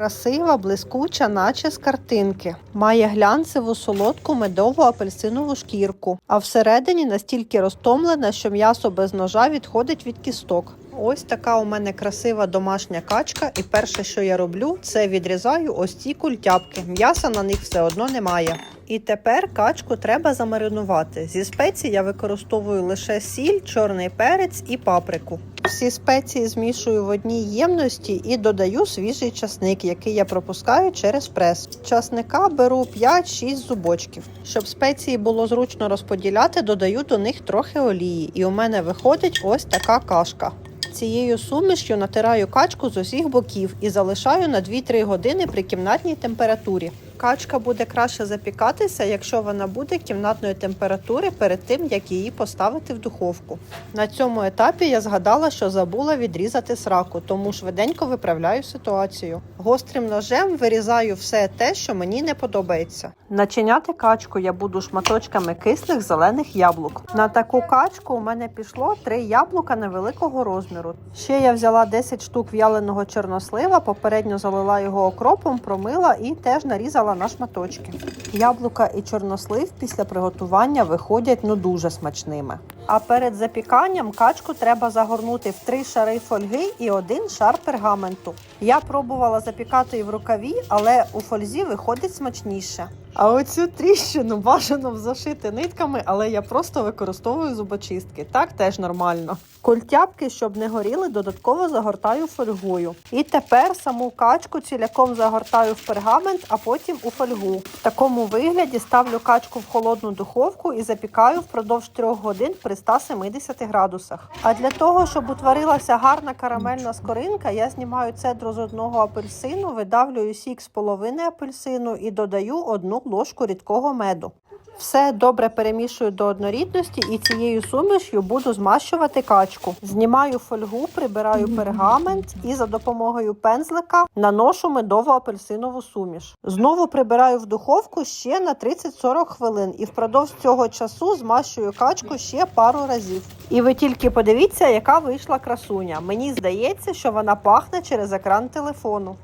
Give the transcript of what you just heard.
Красива, блискуча, наче з картинки. Має глянцеву солодку медову апельсинову шкірку, а всередині настільки розтомлена, що м'ясо без ножа відходить від кісток. Ось така у мене красива домашня качка, і перше, що я роблю, це відрізаю ось ці культяпки. М'яса на них все одно немає. І тепер качку треба замаринувати. Зі спецій я використовую лише сіль, чорний перець і паприку. Всі спеції змішую в одній ємності і додаю свіжий часник, який я пропускаю через прес. Часника беру 5-6 зубочків. Щоб спеції було зручно розподіляти, додаю до них трохи олії, і у мене виходить ось така кашка. Цією сумішю натираю качку з усіх боків і залишаю на 2-3 години при кімнатній температурі. Качка буде краще запікатися, якщо вона буде кімнатної температури перед тим, як її поставити в духовку. На цьому етапі я згадала, що забула відрізати сраку, тому швиденько виправляю ситуацію. Гострим ножем вирізаю все те, що мені не подобається. Начиняти качку я буду шматочками кислих зелених яблук. На таку качку у мене пішло 3 яблука невеликого розміру. Ще я взяла 10 штук в'яленого чорнослива, попередньо залила його окропом, промила і теж нарізала на шматочки. Яблука і чорнослив після приготування виходять ну дуже смачними. А перед запіканням качку треба загорнути в три шари фольги і один шар пергаменту. Я пробувала запікати і в рукаві, але у фользі виходить смачніше. А оцю тріщину бажано зашити нитками, але я просто використовую зубочистки. Так теж нормально. Культяпки, щоб не горіли, додатково загортаю фольгою. І тепер саму качку ціляком загортаю в пергамент, а потім у фольгу. В такому вигляді ставлю качку в холодну духовку і запікаю впродовж 3 годин при 170 градусах. А для того, щоб утворилася гарна карамельна скоринка, я знімаю цедру з одного апельсину, видавлюю сік з половини апельсину і додаю одну ложку рідкого меду. Все добре перемішую до однорідності і цією сумішю буду змащувати качку. Знімаю фольгу, прибираю пергамент і за допомогою пензлика наношу медово апельсинову суміш. Знову прибираю в духовку ще на 30-40 хвилин і впродовж цього часу змащую качку ще пару разів. І ви тільки подивіться, яка вийшла красуня. Мені здається, що вона пахне через екран телефону.